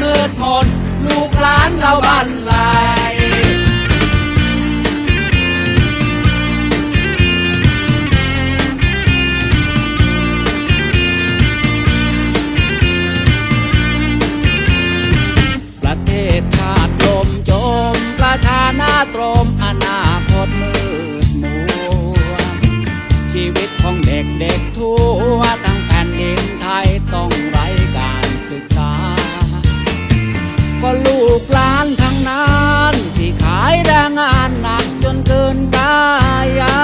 มืดมนลูกหลานเราบ้านเรา ก็ลูกหลานทั้งนั้นที่ขายแรงงานหนักจนเกินกายา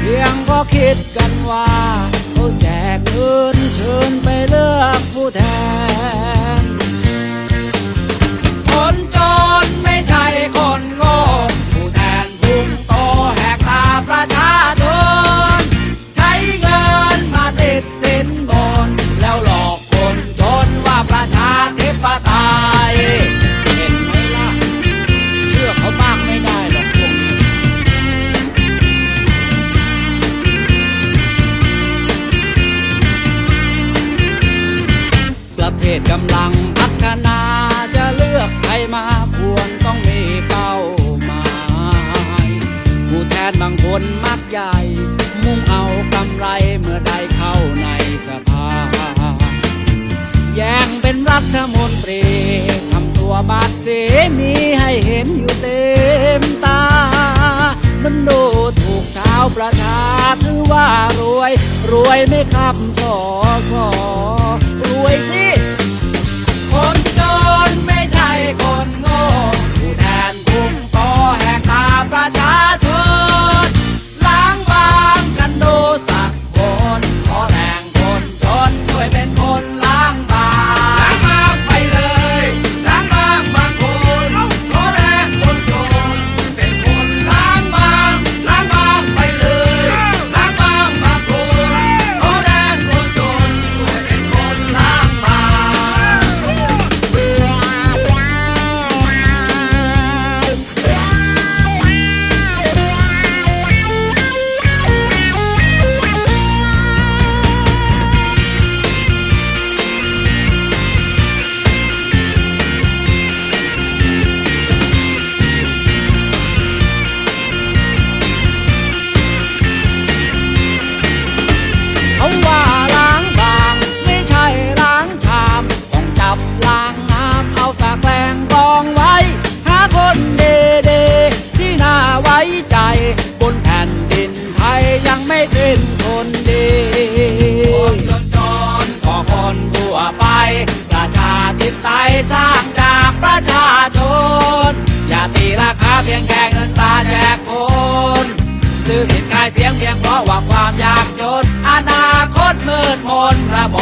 เพียงก็คิดกันว่าเขาแจกเงินเชิญไปเลือกผู้แทน ศกำลังพัฒนาจะเลือกใครมาควรต้องมีเป้าหมายผู้แทนบางคนมักใหญ่ มุ่งเอากำไรเมื่อได้เข้าในสภา แย่งเป็นรัฐมนตรีทำตัวบาดเสียมีให้เห็นอยู่เต็มตา มันดูถูกชาประชาถือว่ารวย รวยไม่ขับสอสอรวยสิ จ ตีราคาเพียงแค่เงินตาแจกคนซื้อสินค้าเสียงเพียงเพราะหวังความยากจนอนาคตมืดมนระบบ